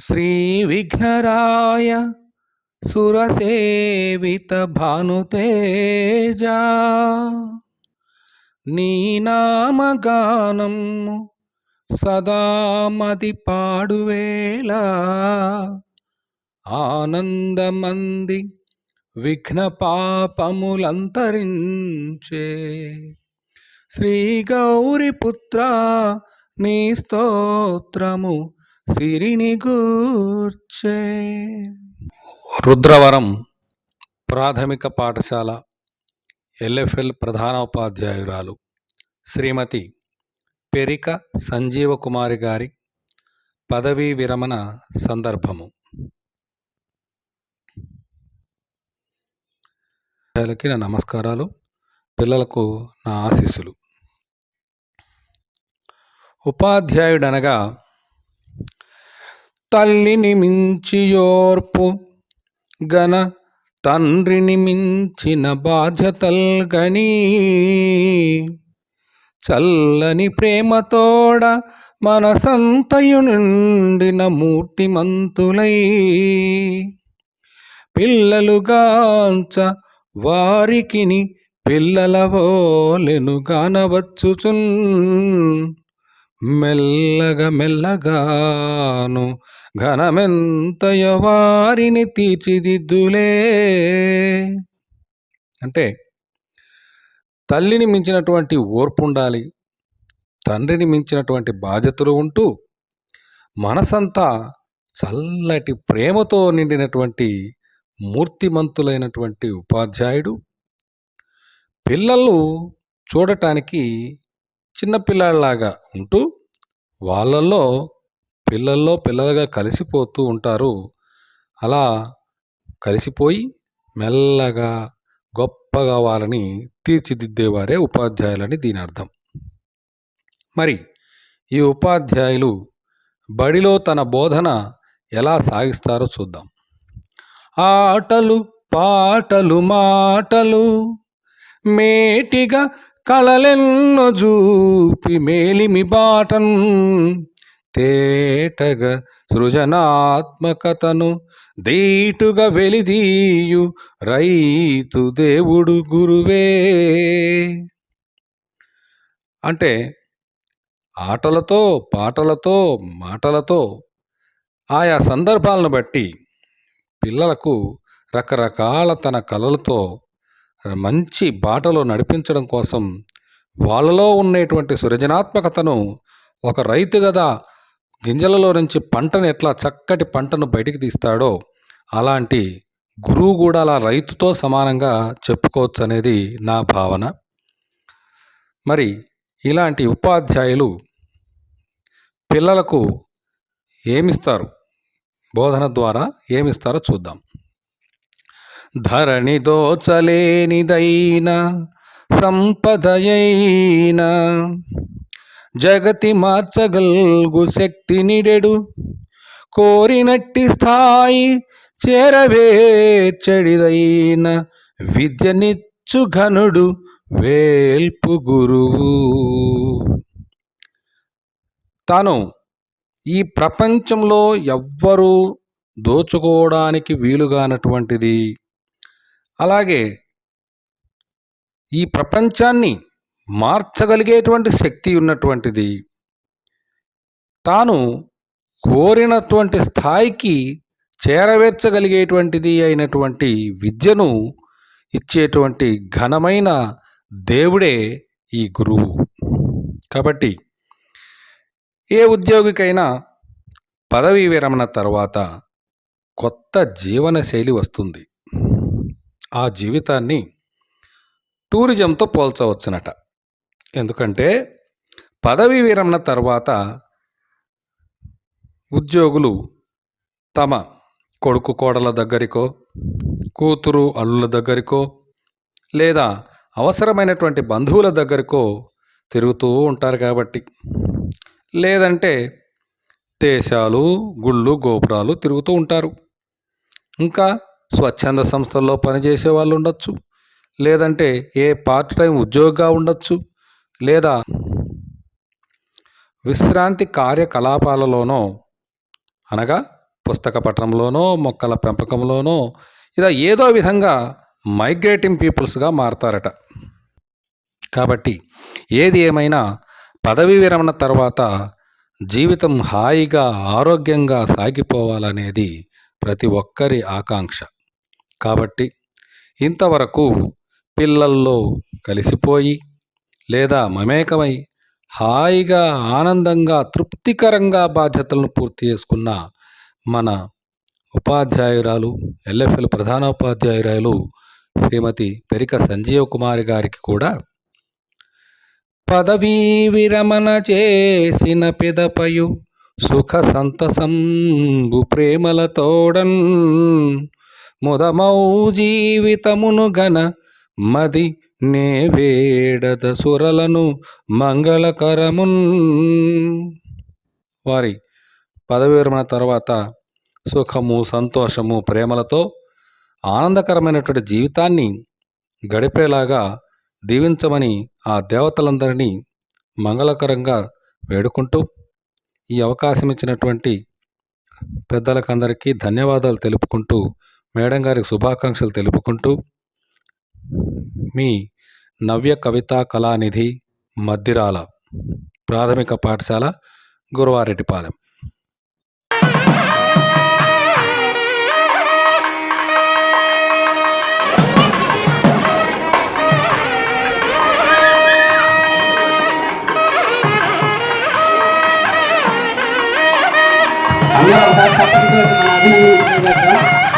శ్రీవిఘ్నరాయ సురసేవిత భానుతేజ. నీనామగానం సదా మది పాడువేళ ఆనందమంది విఘ్న పాపములంతరించే శ్రీ గౌరిపుత్ర నీ స్తోత్రము సిరిని గూర్చే. రుద్రవరం ప్రాథమిక పాఠశాల ఎల్ఎఫ్ఎల్ ప్రధానోపాధ్యాయురాలు శ్రీమతి పెరిక సంజీవ కుమారి గారి పదవీ విరమణ సందర్భము. నా నమస్కారాలు పిల్లలకు నా ఆశీస్సులు. ఉపాధ్యాయుడనగా తల్లిని మించి ఓర్పు గన తండ్రిని మించిన బాధ్యతల్గని. చల్లని ప్రేమతోడ మనసంతయు నిండిన మూర్తిమంతులై. పిల్లలుగాంచ వారికిని పిల్లలవోలెను గానవచ్చుచున్ మెల్లగా మెల్లగాను ఘనమెంతయ వారిని తీర్చిదిద్దులే. అంటే తల్లిని మించినటువంటి ఓర్పు ఉండాలి తండ్రిని మించినటువంటి బాధ్యతలు ఉంటూ మనసంతా చల్లటి ప్రేమతో నిండినటువంటి మూర్తిమంతులైనటువంటి ఉపాధ్యాయుడు పిల్లలు చూడటానికి చిన్నపిల్లలాగా ఉంటూ వాళ్ళల్లో పిల్లల్లో పిల్లలుగా కలిసిపోతూ ఉంటారు. అలా కలిసిపోయి మెల్లగా గొప్పగా వాళ్ళని తీర్చిదిద్దేవారే ఉపాధ్యాయులని దీని అర్థం. మరి ఈ ఉపాధ్యాయులు బడిలో తన బోధన ఎలా సాగిస్తారో చూద్దాం. ఆటలు పాటలు మాటలు మేటిగా కళలెన్నో చూపి మేలిమి బాటన్ తేటగా సృజనాత్మకతను దీటుగా వెలిదీయు రైతు దేవుడు గురువే. అంటే ఆటలతో పాటలతో మాటలతో ఆయా సందర్భాలను బట్టి పిల్లలకు రకరకాల తన కళలతో మంచి బాటలో నడిపించడం కోసం వాళ్ళలో ఉండేటువంటి సృజనాత్మకతను ఒక రైతు కదా గింజలలో నుంచి పంటను ఎట్లా చక్కటి పంటను బయటికి తీస్తాడో అలాంటి గురువు కూడా అలా రైతుతో సమానంగా చెప్పుకోవచ్చు అనేది నా భావన. మరి ఇలాంటి ఉపాధ్యాయులు పిల్లలకు ఏమిస్తారు? బోధన ద్వారా ఏమిస్తారో చూద్దాం. ధరణి దోచలేనిదైన సంపదయైన జగతి మార్చగల్గు శక్తి నిడెడు కోరినట్టి స్థాయి చేరవేచ్చడిదైన విద్యనిచ్చు ఘనుడు వేల్పు గురువు. తాను ఈ ప్రపంచంలో ఎవ్వరూ దోచుకోవడానికి వీలుగానటువంటిది అలాగే ఈ ప్రపంచాన్ని మార్చగలిగేటువంటి శక్తి ఉన్నటువంటిది తాను కోరినటువంటి స్థాయికి చేరవేర్చగలిగేటువంటిది అయినటువంటి విద్యను ఇచ్చేటువంటి ఘనమైన దేవుడే ఈ గురువు. కాబట్టి ఏ ఉద్యోగికైనా పదవీ విరమణ తర్వాత కొత్త జీవన శైలి వస్తుంది. ఆ జీవితాన్ని టూరిజంతో పోల్చవచ్చునట. ఎందుకంటే పదవీ విరమణ తర్వాత ఉద్యోగులు తమ కొడుకు కోడల దగ్గరికో కూతురు అల్లుల దగ్గరికో లేదా అవసరమైనటువంటి బంధువుల దగ్గరకో తిరుగుతూ ఉంటారు కాబట్టి. లేదంటే దేశాలు గుళ్ళు గోపురాలు తిరుగుతూ ఉంటారు. ఇంకా స్వచ్ఛంద సంస్థల్లో పనిచేసే వాళ్ళు ఉండొచ్చు. లేదంటే ఏ పార్ట్ టైం ఉద్యోగిగా ఉండొచ్చు. లేదా విశ్రాంతి కార్యకలాపాలలోనో అనగా పుస్తక పఠనంలోనో మొక్కల పెంపకంలోనో ఇలా ఏదో విధంగా మైగ్రేటింగ్ పీపుల్స్గా మారతారట. కాబట్టి ఏది ఏమైనా పదవీ విరమణ తర్వాత జీవితం హాయిగా ఆరోగ్యంగా సాగిపోవాలనేది ప్రతి ఒక్కరి ఆకాంక్ష. కాబట్టి ఇంతవరకు పిల్లల్లో కలిసిపోయి లేదా మమేకమై హాయిగా ఆనందంగా తృప్తికరంగా బాధ్యతలను పూర్తి చేసుకున్న మన ఉపాధ్యాయురాలు ఎల్ఎఫ్ఎల్ ప్రధానోపాధ్యాయురాలు శ్రీమతి పెరిక సంజీవ కుమారి గారికి కూడా పదవీ విరమణ చేసిన పిదపయు సుఖ సంతసంబు ప్రేమలతోడన్ ముదమౌ జీవితమును గన మది నే వేడద సురలను మంగళకరమున్. వారి పదవి విరమణ తర్వాత సుఖము సంతోషము ప్రేమలతో ఆనందకరమైనటువంటి జీవితాన్ని గడిపేలాగా దీవించమని ఆ దేవతలందరినీ మంగళకరంగా వేడుకుంటూ ఈ అవకాశం ఇచ్చినటువంటి పెద్దలకందరికీ ధన్యవాదాలు తెలుపుకుంటూ మేడం గారికి శుభాకాంక్షలు తెలుపుకుంటూ మీ నవ్య కవితా కళానిధి మద్దిరాల ప్రాథమిక పాఠశాల గురువారెడ్డిపాలెం. అందరూ